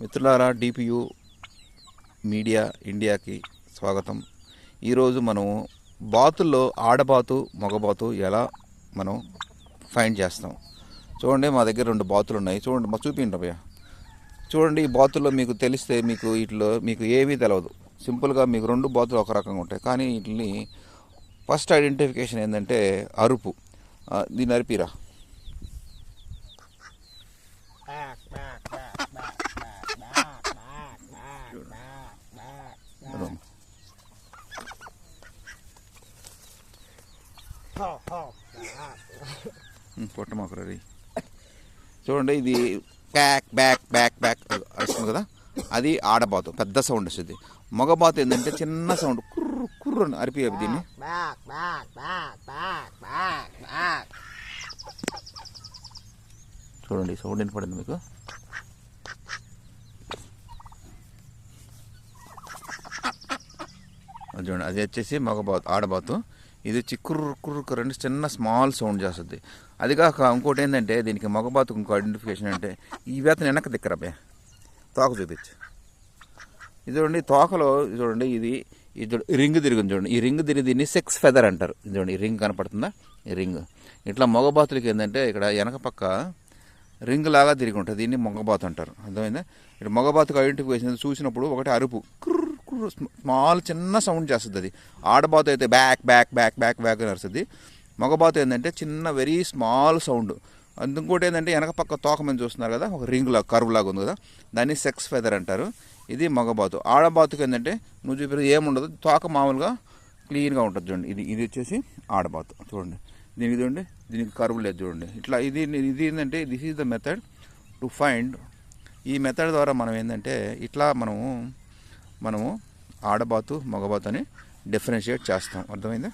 మిత్రులారా డిపియు మీడియా ఇండియాకి స్వాగతం. ఈరోజు మనము బాతుల్లో ఆడబాతు మగబాతు ఎలా మనం ఫైండ్ చేస్తాం. చూడండి మా దగ్గర రెండు బాతులు ఉన్నాయి చూడండి మా చూపిండి భయ్య చూడండి ఈ బాతుల్లో మీకు తెలిస్తే మీకు వీటిలో మీకు ఏమీ తెలియదు సింపుల్గా మీకు రెండు బాతులు ఒక రకంగా ఉంటాయి. కానీ వీటిని ఫస్ట్ ఐడెంటిఫికేషన్ ఏంటంటే అరుపు. దీన్ని అరిపిరా? Ho, back. పొట్టమాకురా చూడండి ఇది బ్యాక్ బ్యాక్ బ్యాక్ బ్యాక్ వస్తుంది కదా? అది ఆడబాతు పెద్ద సౌండ్ వస్తుంది. మగబాతు ఏంటంటే చిన్న సౌండ్ కుర్రు కుర్రు అని అరిపి దీన్ని. చూడండి సౌండ్ వినపడింది మీకు? చూడండి అది వచ్చేసి మగబాతు ఆడబాతు. ఇది వచ్చి కుర్రు రెండు చిన్న స్మాల్ సౌండ్ చేస్తుంది. అది కాక ఇంకోటి ఏంటంటే దీనికి మగబాతుకు ఇంకో ఐడెంటిఫికేషన్ అంటే ఈ వేతను వెనక దిక్కరాబే తోక చూపించు. ఇది చూడండి తోకలో ఇది చూడండి ఇది ఇది రింగ్ తిరిగింది చూడండి. ఈ రింగ్ తిరిగి దీన్ని సెక్స్ ఫెదర్ అంటారు. ఇది చూడండి ఈ రింగ్ కనపడుతుందా? ఈ రింగ్. ఇట్లా మగబాతులకి ఏంటంటే ఇక్కడ వెనక పక్క రింగ్ లాగా తిరిగి ఉంటుంది. దీన్ని మొగబాతు అంటారు. అర్థమైందా? ఇక్కడ మగబాతుకు ఐడెంటిఫికేషన్ చూసినప్పుడు ఒకటి అరుపు. స్మాల్ చిన్న సౌండ్ చేస్తుంది అది. ఆడబాతు అయితే back back back back back అని అరుస్తుంది. మగబాతు ఏంటంటే చిన్న వెరీ స్మాల్ సౌండ్. ఇంకోటి ఏంటంటే వెనక పక్క తోక మీద చూస్తున్నారు కదా ఒక రింగ్ లాగా కరువు లాగా ఉంది కదా దాన్ని సెక్స్ ఫెదర్ అంటారు. ఇది మగబాతు. ఆడబాతుకి ఏంటంటే నువ్వు చూపి ఏముండదు తోక మామూలుగా క్లీన్గా ఉంటుంది చూడండి. ఇది ఇది వచ్చేసి ఆడబాతు. చూడండి. దీనికి చూడండి దీనికి కరువు లేదు చూడండి. ఇట్లా ఇది ఇది ఏంటంటే this is the method to find ఈ మెథడ్ ద్వారా మనం ఏంటంటే ఇట్లా మనము మనము ఆడబాతు మగబాతు అని డిఫరెన్షియేట్ చేస్తాం. అర్థమైందా?